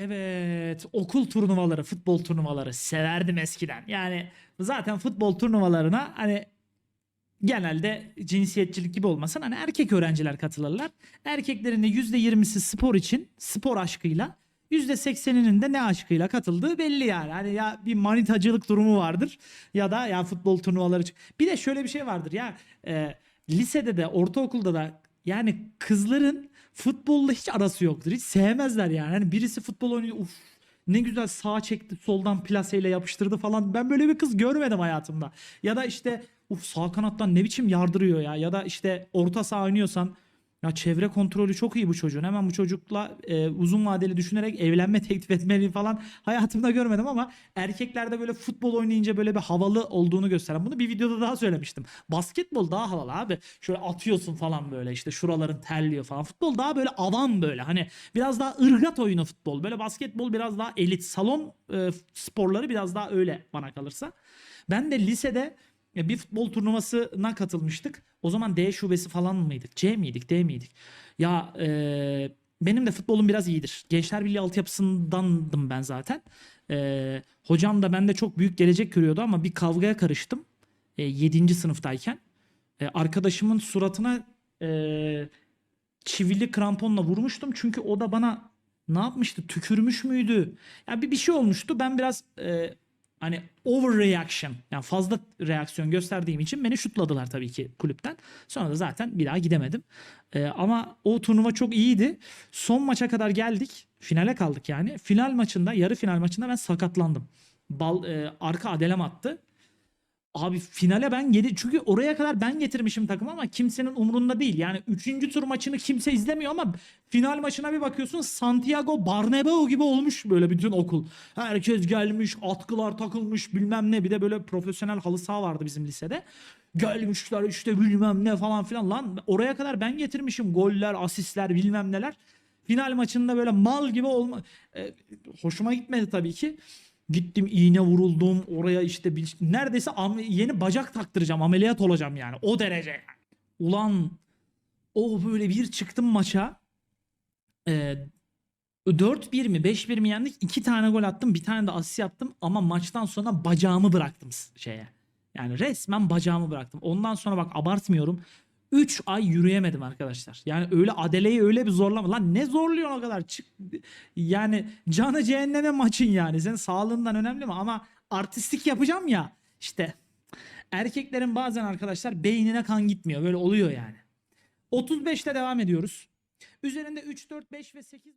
Evet, okul turnuvaları, futbol turnuvaları severdim eskiden. Yani zaten futbol turnuvalarına hani genelde cinsiyetçilik gibi olmasın hani erkek öğrenciler katılırlar. Erkeklerin de %20'si spor için, spor aşkıyla, %80'inin de ne aşkıyla katıldığı belli yani. Hani ya bir manitacılık durumu vardır ya da ya futbol turnuvaları. Bir de şöyle bir şey vardır ya e, lisede de ortaokulda da yani kızların futbolla hiç arası yoktur. Hiç sevmezler yani. Hani birisi futbol oynuyor uf ne güzel sağa çekti soldan plaseyle yapıştırdı falan. Ben böyle bir kız görmedim hayatımda. Ya da işte uf sağ kanattan ne biçim yardırıyor ya. Ya da işte orta saha oynuyorsan ya çevre kontrolü çok iyi bu çocuğun. Hemen bu çocukla e, uzun vadeli düşünerek evlenme teklif etmeli falan hayatımda görmedim ama erkeklerde böyle futbol oynayınca böyle bir havalı olduğunu gösteren. Bunu bir videoda daha söylemiştim. Basketbol daha havalı abi. Şöyle atıyorsun falan böyle işte şuraların terliyor falan. Futbol daha böyle avam böyle. Hani biraz daha ırgat oyunu futbol. Böyle basketbol biraz daha elit. Salon e, sporları biraz daha öyle bana kalırsa. Ben de lisede bir futbol turnuvasına katılmıştık. O zaman D şubesi falan mıydık? C miydik? D miydik? Ya e, benim de futbolum biraz iyidir. Gençler Birliği altyapısındandım ben zaten. E, hocam da bende çok büyük gelecek görüyordu ama bir kavgaya karıştım. E, 7. sınıftayken. E, arkadaşımın suratına e, çivili kramponla vurmuştum. Çünkü o da bana ne yapmıştı? Tükürmüş müydü? Ya bir bir şey olmuştu. Ben biraz e, hani overreaction yani fazla reaksiyon gösterdiğim için beni şutladılar tabii ki kulüpten. Sonra da zaten bir daha gidemedim. Ee, ama o turnuva çok iyiydi. Son maça kadar geldik. Finale kaldık yani. Final maçında, yarı final maçında ben sakatlandım. Bal, e, arka adelem attı. Abi finale ben gedi çünkü oraya kadar ben getirmişim takım ama kimsenin umurunda değil. Yani 3. tur maçını kimse izlemiyor ama final maçına bir bakıyorsun Santiago Bernabeu gibi olmuş böyle bütün okul. Herkes gelmiş, atkılar takılmış bilmem ne. Bir de böyle profesyonel halı saha vardı bizim lisede. Gelmişler işte bilmem ne falan filan. Lan oraya kadar ben getirmişim goller, asistler bilmem neler. Final maçında böyle mal gibi olma e, hoşuma gitmedi tabii ki. Gittim iğne vuruldum oraya işte bir, neredeyse yeni bacak taktıracağım ameliyat olacağım yani o derece. Ulan o böyle bir çıktım maça e, 4-1 mi 5-1 mi yendik? 2 tane gol attım bir tane de asist yaptım ama maçtan sonra bacağımı bıraktım şeye. Yani resmen bacağımı bıraktım. Ondan sonra bak abartmıyorum. 3 ay yürüyemedim arkadaşlar. Yani öyle Adele'yi öyle bir zorlama. Lan ne zorluyor o kadar? Çık yani canı cehenneme maçın yani. Senin sağlığından önemli mi? Ama artistik yapacağım ya. İşte erkeklerin bazen arkadaşlar beynine kan gitmiyor. Böyle oluyor yani. 35'te devam ediyoruz. Üzerinde 3, 4, 5 ve 8